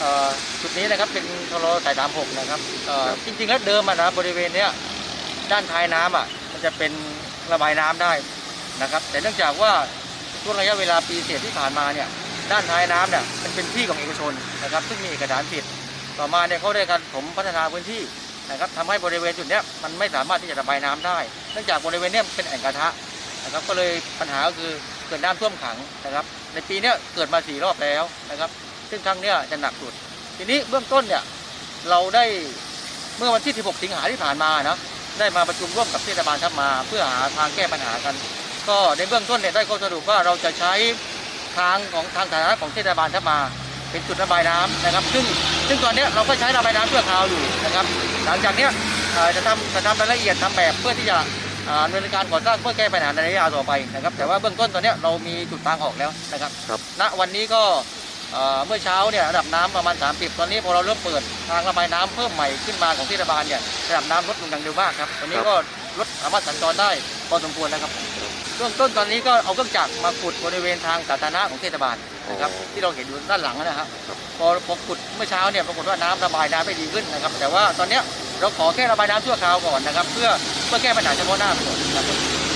เอ่อจุดนี้นะครับเป็นทรสายสามหกนะครับเอ่อครับจริงๆแล้วเดิมอะนะบริเวณเนี้ยด้านท้ายน้ำอะมันจะเป็นระบายน้ำได้นะครับ แต่เนื่องจากว่าช่วงระยะเวลาปีเศษที่ผ่านมาเนี่ยด้านท้ายน้ำเนี่ยมันเป็นที่ของเอกชนนะครับ ซึ่งมีเอกสารสิทธิ์ต่อมาเนี่ยเขาได้การถมพัฒนาพื้นที่นะครับทำให้บริเวณจุดเนี้ยมันไม่สามารถที่จะระบายน้ำได้ เนื่องจากบริเวณเนี้ยเป็นแอ่งกระทะนะครับก็เลยปัญหาก็คือ เกิดน้ำท่วมขังนะครับ ในปีนี้เกิดมาสี่รอบแล้วนะครับ ซึ่งครั้งนี้จะหนักสุด ทีนี้เบื้องต้นเนี่ยเราได้เมื่อวันที่ 16 สิงหาที่ผ่านมานะได้มาประชุมร่วมกับเทศบาลทับมา เพื่อหาทางแก้ปัญหากัน ก็ในเบื้องต้นเนี่ยได้ข้อสรุปว่าเราจะใช้ทางของทางสาธารณะของเทศบาลทับมา เป็นจุดระบายน้ำนะครับ ซึ่งซึ่งตอนนี้เราก็ใช้ระบายน้ำชั่วคราวอยู่นะครับ หลังจากนี้จะทำจะทำรายละเอียดทำแบบเพื่อที่จะ ดำเนินการก่อสร้างเพื่อแก้ปัญหาในระยะยาวต่อไปนะครับ แต่ว่าเบื้องต้นตอนเนี้ยเรามีจุดทางออกแล้วนะครับครับณวันนี้ก็เอ่อเมื่อเช้าเนี่ยระดับน้ำประมาณ 30 ตอนนี้พอเราเริ่มเปิดทางระบายน้ำเพิ่มใหม่ขึ้นมาของเทศบาลเนี่ยระดับน้ำลดลงอย่างเร็วมากครับตอนนี้ก็รถสามารถสัญจรได้พอสมควรแล้วครับเบื้องต้นตอนนี้ก็เอาเครื่องจักรมาขุดบริเวณทางสาธารณะของเทศบาลนะครับอ๋อที่เราเห็นอยู่ด้านหลังนะครับครับพอพอขุดเมื่อเช้าเนี่ยปรากฏว่าน้ำระบายน้ำไม่ดีขึ้นนะครับ แต่ว่าตอนเนี้ยเราขอแค่ระบายน้ำชั่วคราวก่อนนะครับ เพื่อ เพื่อแก้ปัญหาเฉพาะหน้าไปก่อนครับ